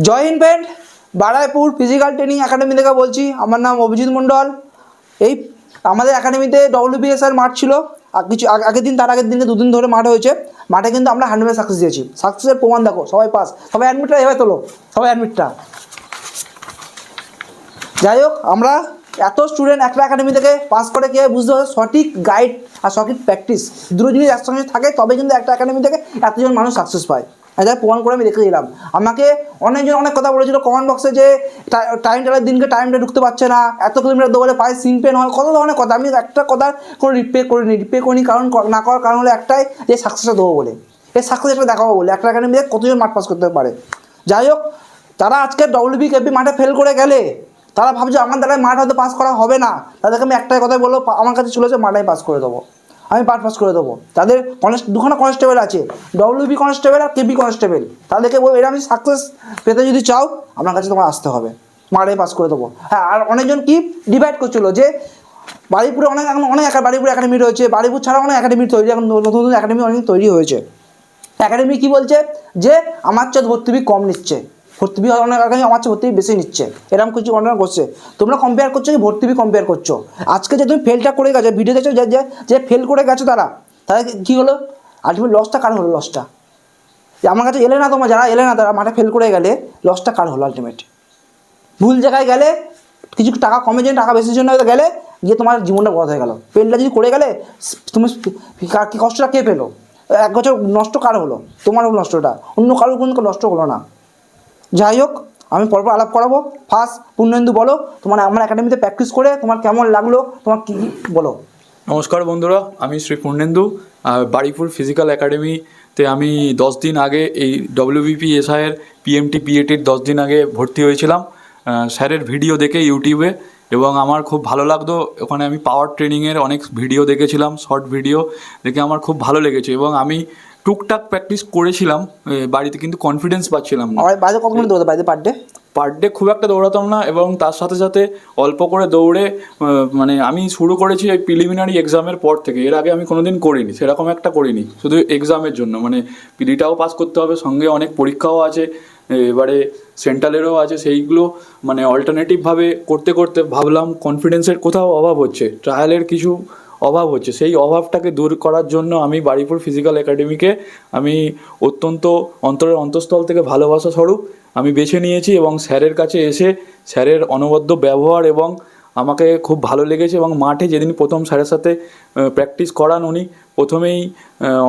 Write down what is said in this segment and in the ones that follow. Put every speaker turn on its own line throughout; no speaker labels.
জয় Hind friend Baruipur physical training academy থেকে বলছি। আমার নাম অভিজিৎ মণ্ডল। এই আমাদের একাডেমিতে ডব্লিউবিএসআর মাঠ ছিল। কিছু আগ- আগের দিন, তার আগের দিনে দুদিন ধরে মাঠ হয়েছে। মাঠে কিন্তু আমরা হান্ড্রেড সাকসেস দিয়েছি। সাকসেসের প্রমাণ দেখো, সবাই পাস সবাই অ্যাডমিটটা এভাবে তোলো। সবাই অ্যাডমিটটা যাই হোক, আমরা এত স্টুডেন্ট একটা একাডেমি থেকে পাস করে কীভাবে বুঝতে হবে? সঠিক গাইড আর সঠিক প্র্যাকটিস দুটো জিনিস একসঙ্গে থাকে, তবে কিন্তু একটা একাডেমি থেকে এতজন মানুষ সাকসেস পায়। এটা প্রমাণ করে আমি রেখে দিলাম। আমাকে অনেকজন অনেক কথা বলেছিল কমেন্ট বক্সে যে টাইম টেলার দিনকে টাইমটা ঢুকতে পারছে না, এত কিলোমিটার দৌড়ে পায়ে সিন পেন হয়, কত ধরনের কথা। আমি একটা কথা কোনো রিপে করিনি রিপে করিনি কারণ, না করার কারণ হলো একটাই যে সাকসেসটা দেবো বলে। এই সাকসেসটা দেখাবো বলে। একটা একাডেমি কতজন মাঠ পাস করতে পারে। যাই হোক, তারা আজকে ডব্লিউবি কেপি মাঠে ফেল করে গেলে, তারা ভাবছে আমার দ্বারা মাঠ হয়তো পাস করা হবে না। তাদেরকে আমি একটাই কথাই বলব আমার কাছে চলেছে মাঠাই পাস করে দেবো। আমি পাঠ পাস করে দেবো। তাদের কনস্ট দুখানা কনস্টেবল আছে। ডব্লিউবি কনস্টেবল আর কেবি কনস্টেবল তাদেরকে বলব এটা আমি সাকসেস পেতে যদি চাও আমার কাছে তোমার আসতে হবে। মাঠাই পাস করে দেবো। হ্যাঁ আর অনেকজন কি ডিভাইড করছিল যে বাড়িপুরে অনেক এখন অনেক একা- বাড়িপুর একাডেমি রয়েছে। বাড়িপুর ছাড়া অনেক একাডেমি তৈরি এখন নতুন নতুন একাডেমি অনেক তৈরি হয়েছে। একাডেমি কি বলছে? যে আমার চেয়ে ভর্তি কম নিচ্ছে। ভর্তি fee অনেক আমার চেয়ে ভর্তি বেশি নিচ্ছে। এরকম কিছু অনেক করছে তোমরা কম্পেয়ার করছ কি ভর্তি ফি কম্পেয়ার করছ? আজকে যে তুমি ফেলটা করে গেছো ভিডিও দেখছ যে, যে- ফেল করে গেছো তারা তারা কী হলো? আলটিমেট লসটা কার হলো লসটা যে আমার কাছে এলে না তোমার, যারা এলে না তারা মাঠে ফেল করে গেলে লসটা কার হলো আলটিমেট ভুল জায়গায় গেলে, কিছু টাকা কমে জন্য, টাকা বেশির জন্য গেলে, গিয়ে তোমার জীবনটা বড় হয়ে গেল। পেনটা যদি করে গেলে, তুমি কষ্টটা কে পেল? এক বছর নষ্ট কার হলো? তোমার নষ্টটা। অন্য কারোর কোনো নষ্ট হলো না। যাই হোক, আমি পরপর আলাপ করাবো। ফার্স্ট পূর্ণেন্দু বলো, তোমার আমার একাডেমিতে প্র্যাকটিস করে তোমার কেমন লাগল, তোমার কী বলো।
নমস্কার বন্ধুরা, আমি শ্রী পূর্ণেন্দু। বাড়িপুর ফিজিক্যাল একাডেমিতে আমি দশ দিন আগে এই ডব্লিউবিপি এসআইয়ের পিএমটি পিএটির দশ দিন আগে ভর্তি হয়েছিলাম। স্যারের ভিডিও দেখে ইউটিউবে এবং আমার খুব ভালো লাগতো। ওখানে আমি পাওয়ার ট্রেনিংয়ের অনেক ভিডিও দেখেছিলাম শর্ট ভিডিও দেখে আমার খুব ভালো লেগেছে। এবং আমি টুকটাক প্র্যাকটিস করেছিলাম বাড়িতে কিন্তু কনফিডেন্স পাচ্ছিলাম না।
আমার বাইরে মিনিট দৌড়তে? বাইরে পার ডে
পার ডে খুব একটা দৌড়াতাম না এবং তার সাথে সাথে অল্প করে দৌড়ে মানে আমি শুরু করেছি এই প্রিলিমিনারি এক্সামের পর থেকে। এর আগে আমি কোনোদিন করিনি সেরকম একটা করিনি শুধু এক্সামের জন্য। মানে পিডিটাও পাস করতে হবে সঙ্গে অনেক পরীক্ষাও আছে এবারে সেন্ট্রালেরও আছে সেইগুলো মানে অল্টারনেটিভভাবে করতে করতে ভাবলাম কনফিডেন্সের কোথাও অভাব হচ্ছে। ট্রায়ালের কিছু অভাব হচ্ছে। সেই অভাবটাকে দূর করার জন্য আমি বাড়িপুর ফিজিক্যাল একাডেমিকে আমি অত্যন্ত অন্তরের অন্তঃস্থল থেকে ভালোবাসা স্বরূপ আমি বেছে নিয়েছি এবং স্যারের কাছে এসে স্যারের অনবদ্য ব্যবহার এবং আমাকে খুব ভালো লেগেছে এবং মাঠে যেদিন প্রথম স্যারের সাথে প্র্যাকটিস করান উনি, প্রথমেই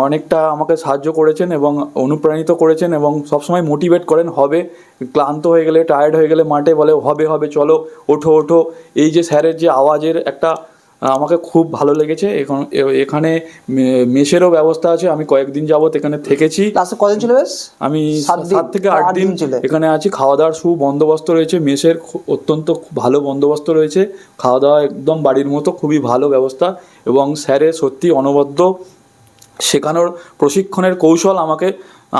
অনেকটা আমাকে সাহায্য করেছেন এবং অনুপ্রাণিত করেছেন এবং সবসময় মোটিভেট করেন, হবে। ক্লান্ত হয়ে গেলে টায়ার্ড হয়ে গেলে মাঠে বলে, হবে হবে, চলো, ওঠো ওঠো। এই যে স্যারের যে আওয়াজের একটা আমাকে খুব ভালো লেগেছে। এখন এখানে মেসেরও ব্যবস্থা আছে আমি কয়েকদিন যাবত এখানে থেকেছি।
লাস্টে কদিন ছিল বেশ?
আমি
সাত
থেকে আট দিন এখানে আছি। খাওয়া দাওয়ার সু বন্দোবস্ত রয়েছে। মেসের অত্যন্ত খুব ভালো বন্দোবস্ত রয়েছে। খাওয়া দাওয়া একদম বাড়ির মতো খুবই ভালো ব্যবস্থা। এবং স্যারের সত্যি অনবদ্য শেখানোর প্রশিক্ষণের কৌশল আমাকে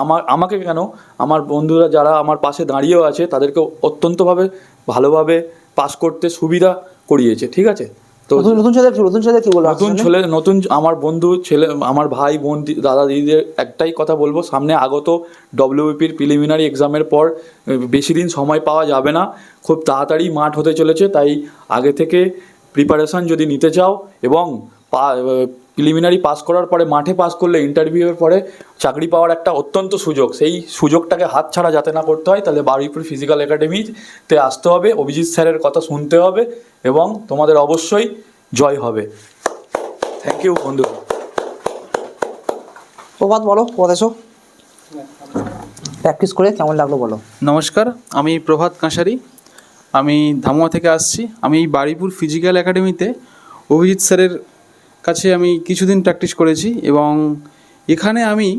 আমার আমাকে কেন আমার বন্ধুরা যারা আমার পাশে দাঁড়িয়েও আছে তাদেরকে অত্যন্তভাবে ভালোভাবে পাস করতে সুবিধা করিয়েছে। ঠিক আছে? তো
নতুন ছেলে নতুন ছেলে কি বলব
নতুন ছেলে নতুন আমার বন্ধু ছেলে আমার ভাই বোন দাদা দিদিদের একটাই কথা বলব। সামনে আগত ডব্লিউপির প্রিলিমিনারি এক্সামের পর বেশি দিন সময় পাওয়া যাবে না। খুব তাড়াতাড়ি মাঠ হতে চলেছে তাই আগে থেকে প্রিপারেশন যদি নিতে চাও এবং প্রিলিমিনারি পাস করার পরে মাঠে পাস করলে ইন্টারভিউয়ের পরে চাকরি পাওয়ার একটা অত্যন্ত সুযোগ। সেই সুযোগটাকে হাতছাড়া যাতে না করতে হয় তাহলে বারুইপুর ফিজিক্যাল একাডেমিতে আসতে হবে অভিজিৎ স্যারের কথা শুনতে হবে এবং তোমাদের অবশ্যই জয় হবে। থ্যাংক ইউ বন্ধু।
প্রভাত বলো প্রভাত এসো। প্র্যাকটিস করে কেমন লাগল বলো।
নমস্কার আমি প্রভাত কাঁসারি। আমি ধামুয়া থেকে আসছি। আমি এই বাড়িপুর ফিজিক্যাল একাডেমিতে অভিজিৎ স্যারের কাছে আমি কিছুদিন প্র্যাকটিস করেছি এবং এখানে আমি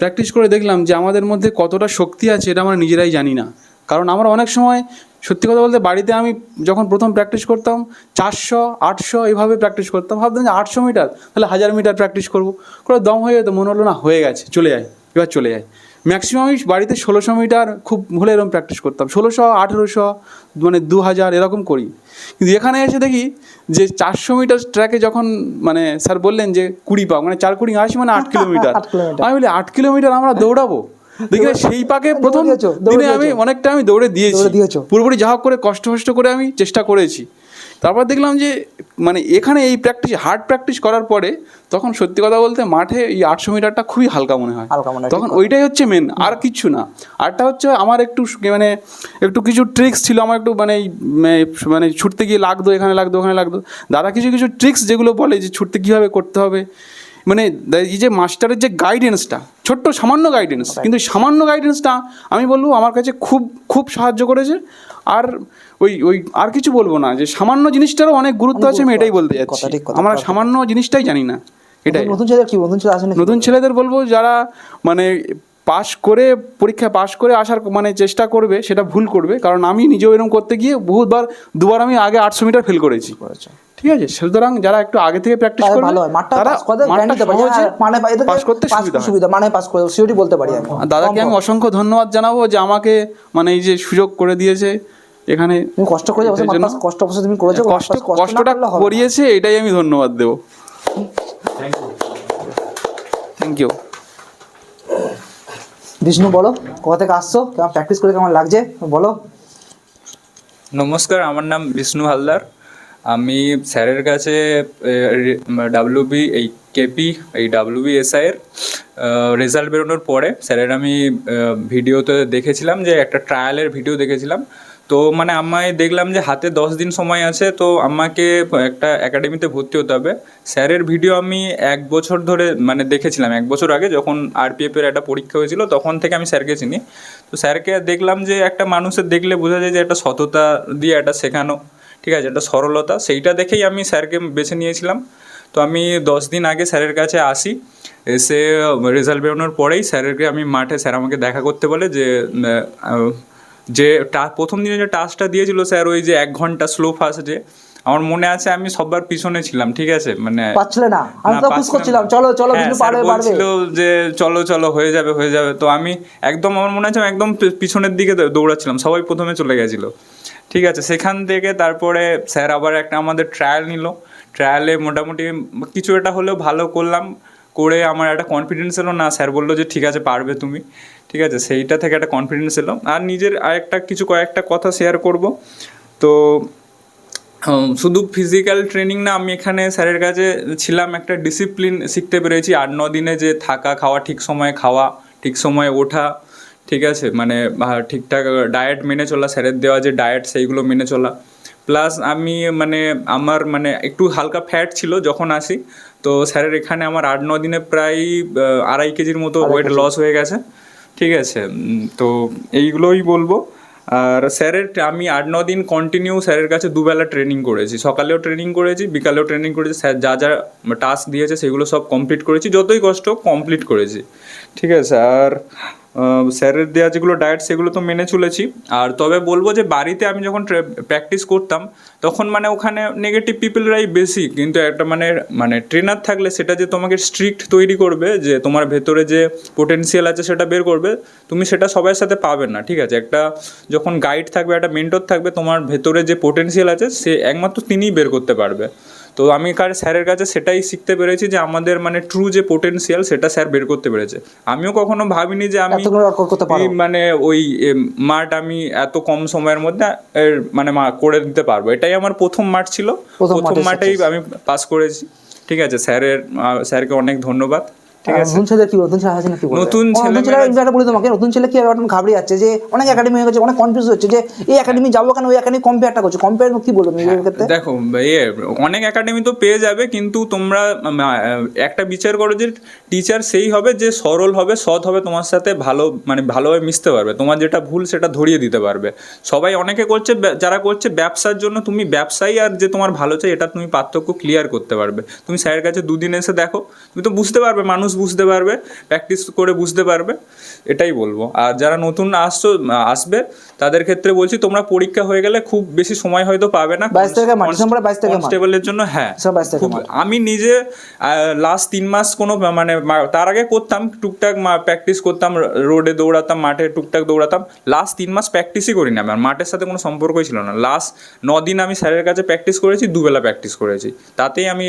প্র্যাকটিস করে দেখলাম যে আমাদের মধ্যে কতটা শক্তি আছে এটা আমরা নিজেরাই জানি না। কারণ আমরা অনেক সময়, সত্যি কথা বলতে বাড়িতে আমি যখন প্রথম প্র্যাকটিস করতাম, চারশো, আটশো এইভাবে প্র্যাকটিস করতাম, ভাবতাম যে আটশো মিটার তাহলে হাজার মিটার প্র্যাকটিস করব। করে দম হয়ে যেত, মনে হলো না হয়ে গেছে, চলে যায়, এবার চলে যায়। ম্যাক্সিমাম আমি বাড়িতে ষোলোশো মিটার খুব হলে এরকম প্র্যাকটিস করতাম। ষোলোশো আঠেরোশো মানে দু হাজার এরকম করি। কিন্তু এখানে এসে দেখি যে চারশো মিটার ট্র্যাকে যখন মানে স্যার বললেন যে কুড়ি পা মানে চার কুড়ি আসি মানে আট কিলোমিটার। আমি বলি আট কিলোমিটার আমরা দৌড়াবো? দেখি সেই পাকে প্রথম দিনে আমি অনেকটা আমি দৌড়ে দিয়েছি। পুরোপুরি যা হোক করে কষ্ট কষ্ট করে আমি চেষ্টা করেছি। তারপর দেখলাম যে মানে এখানে এই প্র্যাকটিস হার্ড প্র্যাকটিস করার পরে তখন সত্যি কথা বলতে মাঠে এই আটশো মিটারটা খুবই হালকা মনে হয়। তখন ওইটাই হচ্ছে মেন আর কিচ্ছু না। আরটা হচ্ছে আমার একটু মানে একটু কিছু ট্রিক্স ছিল আমার একটু মানে মানে ছুটতে গিয়ে লাগতো এখানে লাগতো ওখানে লাগতো। দাদা কিছু কিছু ট্রিক্স যেগুলো বলে যে ছুটতে কীভাবে করতে হবে মানে এই যে মাস্টারের যে গাইডেন্সটা ছোট্ট সামান্য গাইডেন্স কিন্তু সামান্য গাইডেন্সটা আমি বলব আমার কাছে খুব খুব সাহায্য করেছে। আর ওই ওই আর কিছু বলব না যে সামান্য জিনিসটারও অনেক গুরুত্ব আছে আমি এটাই বলতে যাচ্ছি। আমরা সামান্য জিনিসটাই জানি না এটাই।
নতুন ছেলেদের কি নতুন ছেলে
নতুন ছেলেদের বলব যারা মানে পাশ করে পরীক্ষায় পাশ করে আসার মানে চেষ্টা করবে সেটা ভুল করবে। কারণ আমি নিজেও এরকম করতে গিয়ে বহুতবার দুবার আমি আগে আটশো মিটার ফেল করেছি। ঠিক আছে? সুতরাং যারা একটু আগে থেকে প্র্যাকটিস করবে তারা
মানে
পাস করতে সুবিধা
মানে পাস করে সিওরি বলতে পারি আমি।
আর দাদাকে আমি অসংখ্য ধন্যবাদ জানাব যে আমাকে মানে এই যে সুযোগ করে দিয়েছে। এখানে
কষ্ট করে কষ্ট অবশ্য তুমি করেছ
কষ্ট কষ্টটা। করিয়েছে এটাই আমি ধন্যবাদ দেবো। থ্যাংক থ্যাংক ইউ
বিষ্ণু, বলো। কোথা থেকে আসছো? কেমন প্র্যাকটিস করে কেমন লাগছে? বলো।
নমস্কার, আমার নাম বিষ্ণু হালদার। আমি স্যারের কাছে ডাব্লিউবি এই কেপি এই ডাব্লিউবি এসআইয়ের রেজাল্ট বেরোনোর পরে স্যারের আমি ভিডিওতে দেখেছিলাম যে একটা ট্রায়ালের ভিডিও দেখেছিলাম। তো মানে আমায় দেখলাম যে হাতে দশ দিন সময় আছে, তো আমাকে একটা একাডেমিতে ভর্তি হতে হবে। স্যারের ভিডিও আমি এক বছর ধরে মানে দেখেছিলাম, এক বছর আগে যখন আরপিএফ এর একটা পরীক্ষা হয়েছিল, তখন থেকে আমি স্যারকে চিনি। তো স্যারকে দেখলাম যে একটা মানুষের দেখলে বোঝা যায় যে একটা সততা দিয়ে একটা শেখানো, ঠিক আছে, একটা সরলতা, সেইটা দেখেই আমি স্যারকে বেছে নিয়েছিলাম। তো আমি দশ দিন আগে স্যারের কাছে আসি, এসে রেজাল্ট বেরোনোর পরেই স্যারেরকে আমি মাঠে স্যার আমাকে দেখা করতে বলে যে যে প্রথম দিনে যে টাস্কটা দিয়েছিল স্যার ওই যে এক ঘণ্টা স্লো ফাস্ট যে আমার মনে আছে আমি সবার পিছনে ছিলাম ঠিক আছে? মানে
পাচ্ছিলে না? আমি তো
পাচ্ছিলাম
করছিলাম। চলো চলো
হ্যাঁ, স্যার
পারবে পারবে
যে চলো চলো হয়ে যাবে হয়ে যাবে। তো আমি একদম আমার মনে আছে আমি একদম পিছনের দিকে দৌড়াচ্ছিলাম। সবাই প্রথমে চলে গেছিল। ঠিক আছে সেখান থেকে তারপরে স্যার আবার একটা আমাদের ট্রায়াল নিল। ট্রায়ালে মোটামুটি কিছু একটা হলেও ভালো করলাম। করে আমার একটা কনফিডেন্স এলো না স্যার বলল যে ঠিক আছে পারবে তুমি। ঠিক আছে? সেইটা থেকে একটা কনফিডেন্স এলো আর নিজের আরেকটা কিছু কয়েকটা কথা শেয়ার করব। তো শুধু ফিজিক্যাল ট্রেনিং না আমি এখানে স্যারের কাছে ছিলাম একটা ডিসিপ্লিন শিখতে পেরেছি। আট ন দিনে যে থাকা খাওয়া ঠিক সময়ে খাওয়া ঠিক সময়ে ওঠা ঠিক আছে? মানে ঠিকঠাক ডায়েট মেনে চলা স্যারের দেওয়া যে ডায়েট সেইগুলো মেনে চলা। প্লাস আমি মানে আমার মানে একটু হালকা ফ্যাট ছিল যখন আসি। তো স্যারের এখানে আমার আট ন দিনে প্রায় আড়াই কেজির মতো ওয়েট লস হয়ে গেছে। ঠিক আছে তো এইগুলোই বলব। আর স্যারের আমি আট ন দিন কন্টিনিউ স্যারের কাছে দুবেলা ট্রেনিং করেছি। সকালেও ট্রেনিং করেছি, বিকালেও ট্রেনিং করেছি। স্যার যা যা টাস্ক দিয়েছে সেগুলো সব কমপ্লিট করেছি। যতই কষ্ট কমপ্লিট করেছি। ঠিক আছে, আর স্যারের দেওয়া যেগুলো ডায়েট সেগুলো তো মেনে চলেছি। আর তবে বলব যে বাড়িতে আমি যখন প্র্যাকটিস করতাম, তখন মানে ওখানে নেগেটিভ পিপলরাই বেশি। কিন্তু একটা মানে মানে ট্রেনার থাকলে সেটা যে তোমাকে স্ট্রিক্ট তৈরি করবে, যে তোমার ভেতরে যে পোটেনশিয়াল আছে সেটা বের করবে, তুমি সেটা সবার সাথে পাবে না, ঠিক আছে? একটা যখন গাইড থাকবে, একটা মেন্টর থাকবে, তোমার ভেতরে যে পোটেনশিয়াল আছে, সে একমাত্র তিনিই বের করতে পারবে। তো আমি কার স্যারের কাছে সেটাই শিখতে পেরেছি যে আমাদের মানে ট্রু যে পোটেন্সিয়াল সেটা স্যার বের করতে পেরেছে। আমিও কখনো ভাবিনি যে আমি মানে ওই মাঠ আমি এত কম সময়ের মধ্যে এর মানে করে দিতে পারব। এটাই আমার প্রথম মাঠ ছিল।
প্রথম
প্রথম মাঠেই আমি পাস করেছি। ঠিক আছে স্যারের স্যারকে অনেক ধন্যবাদ। ঠিক আছে।
নতুন কি বলবে? নতুন ছেলে আছে না কি বলবে?
নতুন
ছেলে একটা বলি তোমাকে। নতুন ছেলে কি ঘাবড়ে যাচ্ছে যে অনেক একাডেমি হয়ে গেছে অনেক কনফিউজ হচ্ছে যে এই একাডেমি যাব কেন? ওই একাডেমি কম্পেয়ারটা করছে। কম্পেয়ার কি বলব ক্ষেত্রে
দেখো ইয়ে অনেক একাডেমি তো পেয়ে যাবে কিন্তু তোমরা একটা বিচার করো যে টিচার সেই হবে যে সরল হবে সৎ হবে তোমার সাথে ভালো মানে ভালোভাবে মিশতে পারবে। তোমার যেটা ভুল সেটা ধরিয়ে দিতে পারবে। সবাই অনেকে করছে যারা করছে ব্যবসার জন্য তুমি ব্যবসায়ী আর যে তোমার ভালো চাই এটা তুমি পার্থক্য ক্লিয়ার করতে পারবে। তুমি স্যারের কাছে দুদিন এসে দেখো তুমি তো বুঝতে পারবে মানুষ বুঝতে পারবে প্র্যাকটিস করে বুঝতে পারবে এটাই বলব। আর যারা নতুন আসছো আসবে তাদের ক্ষেত্রে বলছি তোমরা পরীক্ষা হয়ে গেলে খুব বেশি সময় হয়তো পাবে না।
22 তারিখে মাঠ, ডিসেম্বরে 22 তারিখে মাঠ।
কনস্টেবলের জন্য হ্যাঁ
ডিসেম্বর 22 তারিখে
খুব আমি নিজে লাস্ট তিন মাস কোনো মানে তার আগে করতাম টুকটাক প্র্যাকটিস করতাম রোডে দৌড়াতাম মাঠে টুকটাক দৌড়াতাম। লাস্ট তিন মাস প্র্যাকটিসই করিনি আমার মাঠের সাথে কোনো সম্পর্কই ছিল না। লাস্ট ন দিন আমি স্যারের কাছে প্র্যাকটিস করেছি দুবেলা প্র্যাকটিস করেছি। তাতেই আমি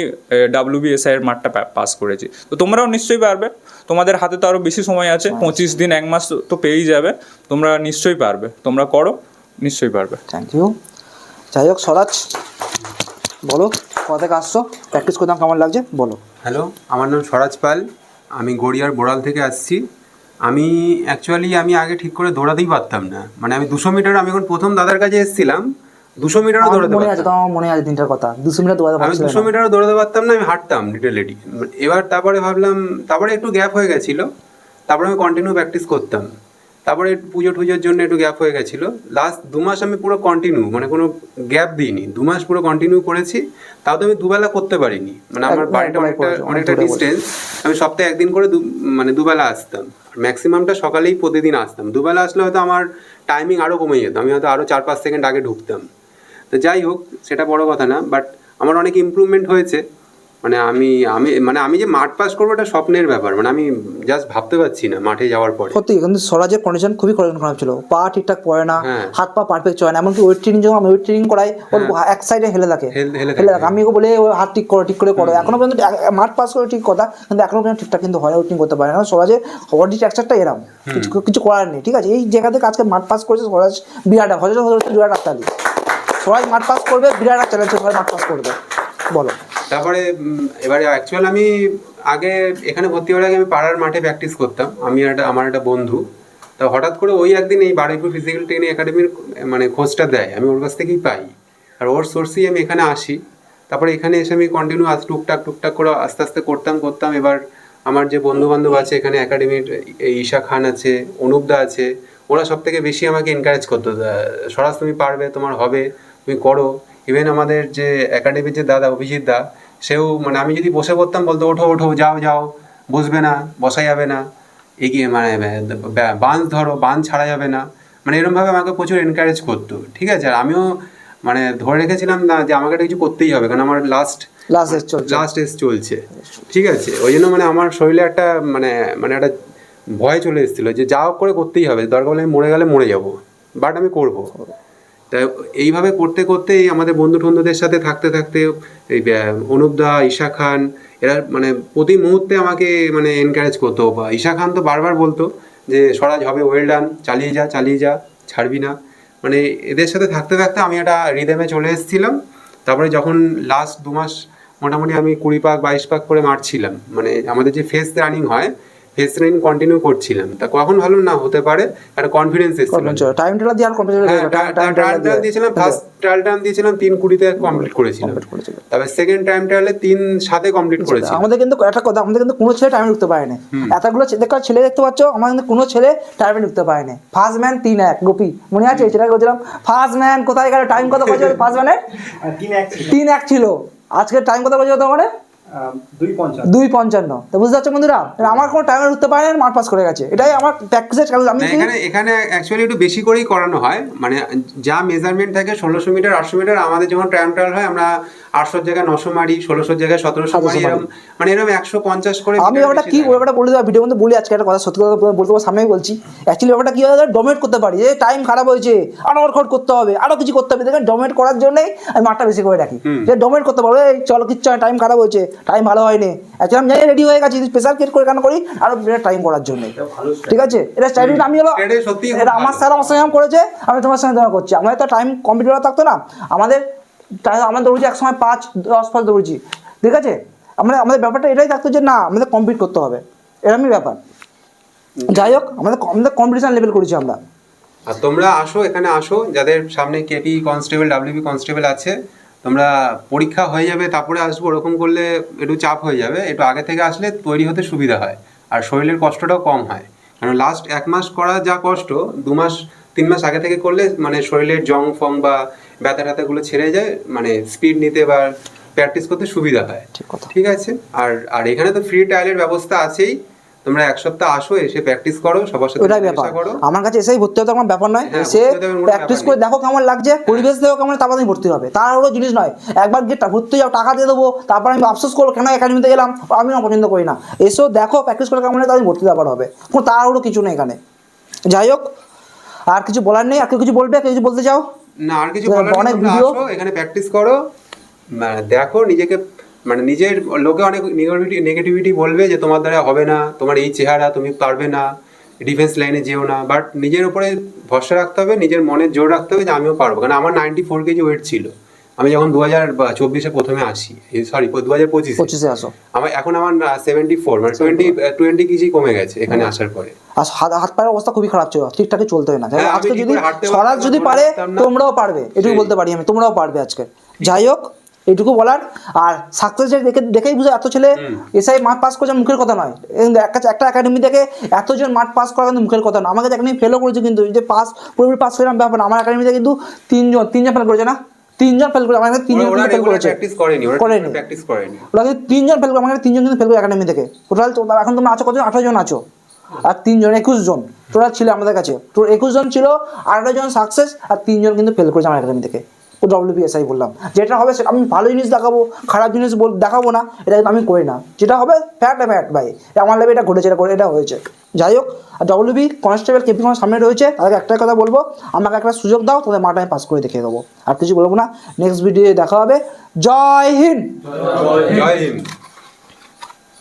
ডাব্লিউবিএসআই এর মাঠটা পাস করেছি। তো তোমরাও নিশ্চয়ই নিশ্চয়ই পারবে। তোমাদের হাতে তো আরও বেশি সময় আছে পঁচিশ দিন এক মাস তো পেয়েই যাবে। তোমরা নিশ্চয়ই পারবে। তোমরা করো নিশ্চয়ই পারবে।
থ্যাংক ইউ যাই হোক স্বরাজ বলো কোথা থেকে আসছো? প্র্যাকটিস করতাম কেমন লাগছে? বলো।
হ্যালো আমার নাম স্বরাজ পাল। আমি গড়িয়ার বোড়াল থেকে আসছি। আমি অ্যাকচুয়ালি আমি আগে ঠিক করে দৌড়াতেই পারতাম না। মানে আমি দুশো মিটার আমি এখন প্রথম দাদার কাছে এসেছিলাম। দুশো মিটারও দৌড়াতে
মনে আছে তোমার মনে আছে দিনটার কথা। দুশো মিটার দৌড়াতে
আমি দুশো। মিটারও দৌড়াতে পারতাম না আমি হাঁটতাম লিটারলি এবার তারপরে ভাবলাম তারপরে একটু গ্যাপ হয়ে গেছিল তারপরে আমি কন্টিনিউ প্র্যাকটিস করতাম। তারপরে পুজো টুজোর জন্য একটু গ্যাপ হয়ে গেছিল। লাস্ট দু মাস আমি পুরো কন্টিনিউ মানে কোনো গ্যাপ দিইনি। দু মাস পুরো কন্টিনিউ করেছি তাও তো আমি দুবেলা করতে পারিনি। মানে আমার বাড়িটা অনেকটা অনেকটা ডিস্টেন্স আমি সপ্তাহে একদিন করে মানে দুবেলা আসতাম। ম্যাক্সিমামটা সকালেই প্রতিদিন আসতাম। দুবেলা আসলে হয়তো আমার টাইমিং আরও কমে যেত। আমি হয়তো আরও চার পাঁচ সেকেন্ড আগে ঢুকতাম। তো যাই হোক সেটা বড় কথা না বাট আমার অনেক ইমপ্রুভমেন্ট হয়েছে। মানে আমি আমি মানে আমি যে মাঠ পাস করব এটা স্বপ্নের ব্যাপার মানে আমি জাস্ট ভাবতে পারছি না মাঠে যাওয়ার পরে।
সত্যি কিন্তু স্বরাজের কন্ডিশন খুবই খারাপ ছিল। পা ঠিকঠাক পড়ে না
হ্যাঁ।
হাত পা পারফেক্ট চলে না এমনকি ওয়েট ট্রেনিং যখন আমি ওয়েট ট্রেনিং করাই ওর এক সাইডে হেলে থাকে।
হেলে থাকে।
আমি ওকে বলে ও হাত ঠিক করো ঠিক করে করো। এখনও পর্যন্ত মাঠ পাস করে ঠিক কথা কিন্তু এখনও পর্যন্ত ঠিকঠাক কিন্তু হয় ওয়েটিং করতে পারে না। স্বরাজের বডি স্ট্রাকচারটা এরকম কিছু কিছু করার নেই ঠিক আছে? এই জায়গা থেকে আজকে মাঠ পাস করেছে স্বরাজ বিরাট হজরত হজরত বিরাট আত্মালি স্বরাজ মাঠ পাস করবে বিরাট চ্যালেঞ্জ স্বরাজ মাঠ পাস করবে। বলো।
তারপরে এবারে অ্যাকচুয়াল আমি আগে এখানে ভর্তি হওয়ার আগে আমি পাড়ার মাঠে প্র্যাকটিস করতাম। আমি একটা, আমার একটা বন্ধু। তা হঠাৎ করে ওই একদিন এই বারুইপুর ফিজিক্যাল ট্রেনিং একাডেমির মানে খোঁজটা দেয়। আমি ওর কাছ থেকেই পাই। আর ওর সোর্সেই আমি এখানে আসি। তারপরে এখানে এসে আমি কন্টিনিউ আজ টুকটাক টুকটাক করে আস্তে আস্তে করতাম করতাম। এবার আমার যে বন্ধু বান্ধব আছে এখানে একাডেমির ঈশা খান আছে অনুপদা আছে, ওরা সব থেকে বেশি আমাকে এনকারেজ করতো স্বরাজ তুমি পারবে, তোমার হবে। তুমি করো। ইভেন আমাদের যে একাডেমির যে দাদা অভিজিৎ দা সেও মানে আমি যদি বসে পড়তাম বলতো ওঠো ওঠো যাও যাও বসবে না বসা যাবে না। এগিয়ে মানে বাঁধ ধরো বাঁধ ছাড়া যাবে না। মানে এরকমভাবে আমাকে প্রচুর এনকারেজ করতো ঠিক আছে? আর আমিও মানে ধরে রেখেছিলাম না যে আমাকে একটা কিছু করতেই হবে কারণ আমার লাস্ট
লাস্ট এস চলছে।
লাস্ট এজ চলছে ঠিক আছে? ওই জন্য মানে আমার শরীরে একটা মানে মানে একটা ভয় চলে এসেছিল যে যা করে করতেই হবে দরকার হলে আমি মরে গেলে মরে যাব বাট আমি করব। তাই এইভাবে করতে করতেই আমাদের বন্ধু টন্ধুদের সাথে থাকতে থাকতে এই অনুপদা ঈশা খান, এরা মানে প্রতি মুহূর্তে আমাকে মানে এনকারেজ করতো। বা ঈশা খান তো বারবার বলতো যে, স্বরাজ হবে ওয়েল ডান চালিয়ে যা চালিয়ে যা, ছাড়বি না। মানে এদের সাথে থাকতে থাকতে আমি একটা রিদেমে চলে এসেছিলাম। তারপরে যখন লাস্ট দু মাস মোটামুটি আমি কুড়ি পাক, বাইশ পাক করে মারছিলাম। মানে আমাদের যে ফেস রানিং হয় ফেস রানিং কন্টিনিউ করছিলাম। তা কখন ভালো? না হতে পারে। একটা কনফিডেন্স এসেছিল।
টাইম টেলার দিয়ে আর কম্পিউটার
হ্যাঁ ট্রায়াল দিয়েছিলাম। ফার্স্ট ট্রায়াল টার্ন দিয়েছিলাম তিন কুড়িতে কমপ্লিট করেছিলাম। তবে সেকেন্ড টাইম ট্রায়ালে তিন সাতে কমপ্লিট করেছি।
আমাদের কিন্তু একটা কথা আমাদের কিন্তু কোনো ছেলে টাইমে ঢুকতে পারে না। এতগুলো দেখো ছেলে দেখতে পাচ্ছ আমার কিন্তু কোনো ছেলে টাইমে ঢুকতে পারে না। ফার্স্ট ম্যান তিন এক। গোপি মনে আছে? সেটা বলছিলাম ফার্স্ট ম্যান কোথায় গেল? টাইম কত বলছিল ফার্স্ট ম্যানের
তিন এক ছিল।
তিন এক ছিল। আজকে টাইম কত বলছিল তোমার
দুই
পঞ্চান্ন। তো বুঝতে পারছ বন্ধুরা? আমার কোনো টাইমে ঢুকতে পারে না মাঠ পাস করে গেছে। এটাই আমার প্র্যাকটিসের কারণ। আমি
এখানে এখানে অ্যাকচুয়ালি একটু বেশি করেই করানো হয়। মানে যা মেজারমেন্ট থাকে ষোলোশো মিটার আটশো মিটার আমাদের যখন টাইম ট্রায়াল হয় আমরা আটশোর জায়গায় নশো মারি ষোলোশোর জায়গায় সতেরোশো মারি এরকম মানে এরকম একশো পঞ্চাশ করে
আমি ব্যাপারটা কি ব্যাপারটা বলে দেওয়া ভিডিও মধ্যে বলি আজকে একটা কথা সত্যি কথা বলতে বলছি। অ্যাকচুয়ালি ব্যাপারটা কি হয় করতে পারি। যে টাইম খারাপ হয়েছে আরও ওয়ার্কআউট করতে হবে আরও কিছু করতে হবে। দেখেন ডোমেট করার জন্যই আমি মাঠটা বেশি করে রাখি। যে ডোমেট করতে পারব এই চলো কিচ্ছু টাইম খারাপ হয়েছে। টাইম ভালো হয়নি। অ্যাকচুয়ালি আমি জানি রেডি হয়ে গেছি প্রেশার ক্রিয়েট করে কেন করি? আরও টাইম করার জন্য। ঠিক আছে? এটা স্ট্র্যাটেজি আমি হলো
এটা
আমার। স্যার আমার সঙ্গে করেছে আমি তোমার সঙ্গে তোমার করছি। আমাদের তো টাইম কমপ্লিট করা থাকতো না। আমাদের আমরা দৌড়ছি এক সময় পাঁচ দশ পাঁচ দৌড়ছি। ঠিক আছে? আমরা আমাদের ব্যাপারটা এটাই থাকতো যে না আমাদের কমপ্লিট করতে হবে। এরকমই ব্যাপার। যাই হোক আমাদের আমাদের কম্পিটিশন লেভেল করেছি আমরা।
আর তোমরা আসো এখানে আসো। যাদের সামনে কেপি কনস্টেবল ডাব্লিউপি কনস্টেবল আছে তোমরা পরীক্ষা হয়ে যাবে তারপরে আসব ওরকম করলে একটু চাপ হয়ে যাবে একটু আগে থেকে আসলে তৈরি হতে সুবিধা হয়। আর শরীরের কষ্টটাও কম হয়। কারণ লাস্ট এক মাস করা যা কষ্ট দু মাস তিন মাস আগে থেকে করলে মানে শরীরের জং ফং বা ব্যথা ট্যাথাগুলো ছেড়ে যায় মানে স্পিড নিতে বা প্র্যাকটিস করতে সুবিধা হয়।
ঠিক
আছে? আর আর এখানে তো ফ্রি ট্রায়ালের ব্যবস্থা আছেই। তোমরা এক সপ্তাহ আসো এসে প্র্যাকটিস করো সবার সাথে
ওটাই ব্যাপার। আমার কাছে এসেই ভর্তি হতে আমার ব্যাপার নয়।
হ্যাঁ,
এসে
কোনো
প্র্যাকটিস করে দেখো কেমন লাগছে পরিবেশ দেখো কেমন তারপর তুমি ভর্তি হবে। তার ওরও জিনিস নয় একবার গিয়ে ভর্তি যাও টাকা দিয়ে দেবো তারপর আমি আফসোস করব কেন একাডেমিতে গেলাম? আমি না পছন্দ করি না। এসো দেখো প্র্যাকটিস করে কেমন তাহলে ভর্তি ব্যাপার হবে। কোনো তার ওরও কিছু নেই এখানে। যাই হোক আর কিছু বলার নেই? আর কেউ কিছু বলবে? কেউ কিছু বলতে চাও?
না আর কিছু
অনেক
আসো এখানে প্র্যাকটিস করো। মানে দেখো নিজেকে মানে নিজের লোকে অনেক নেগেটিভিটি নেগেটিভিটি বলবে যে তোমার দ্বারা হবে না তোমার এই চেহারা তুমি পারবে না ডিফেন্স লাইনে যেও না। বাট নিজের উপরে ভরসা রাখতে হবে নিজের মনে জোর রাখতে হবে যে আমিও পারব। কারণ আমার নাইনটি ফোর কেজি ওয়েট ছিল। আমি যখন দু হাজার চব্বিশে প্রথমে আসি সরি দু হাজার পঁচিশে।
পঁচিশে আসো।
আমার এখন আমার সেভেন্টি ফোর মানে টোয়েন্টি টোয়েন্টি কেজি কমে গেছে এখানে আসার পরে।
আর হাত পায়ের অবস্থা খুবই খারাপ ছিল ঠিকঠাকই চলতে হয় না।
হ্যাঁ,
আজকে যদি
পারতাম
যদি পারে তোমরাও পারবে এটুকু বলতে পারি আমি তোমরাও পারবে আজকে। যাই হোক এইটুকু বলার। আর সাকসেস দেখে দেখেই বুঝে এত ছেলে এসআই মাঠ পাস করেছে মুখের কথা নয়। একটা একটা একাডেমি থেকে এতজন মাঠ পাস করা কিন্তু মুখের কথা না আমাকে একাডেমি ফেলও করেছে কিন্তু যে পাস পুরোপুরি পাস করলাম ব্যাপার না। আমার একাডেমিতে কিন্তু তিনজন তিনজন ফেল করেছে না? তিনজন ফেল করে আমার তিনজন ফেল করেছে।
করেনি ওরা
তিনজন ফেল করে আমার তিনজন কিন্তু ফেল করে একাডেমি থেকে। টোটাল এখন তোমরা আছো কতজন? আঠারো জন আছো। আর তিনজন একুশ জন। টোটাল ছিল আমাদের কাছে। তো একুশ জন ছিল আঠারো জন সাকসেস আর তিনজন কিন্তু ফেল করেছে আমার একাডেমি থেকে। ডব্লিউপিএসআই বললাম। যেটা হবে আমি ভালো জিনিস দেখাবো, খারাপ জিনিস বল- দেখাবো না, এটা আমি করি না। যেটা হবে ফ্যাট ফ্যাট ভাই। আমার লাইফে এটা ঘটেছে, এটা এটা হয়েছে। যাই হোক, আর ডব্লিউবি কনস্টেবল কেপি আমার সামনে রয়েছে, তাদেরকে একটাই কথা বলব, আমাকে একটা সুযোগ দাও, তাদের মাঠে আমি পাস করে দেখিয়ে দেবো। আর কিছু বলব না। নেক্সট ভিডিও দেখা হবে। জয় হিন্দ!
জয় হিন্দ।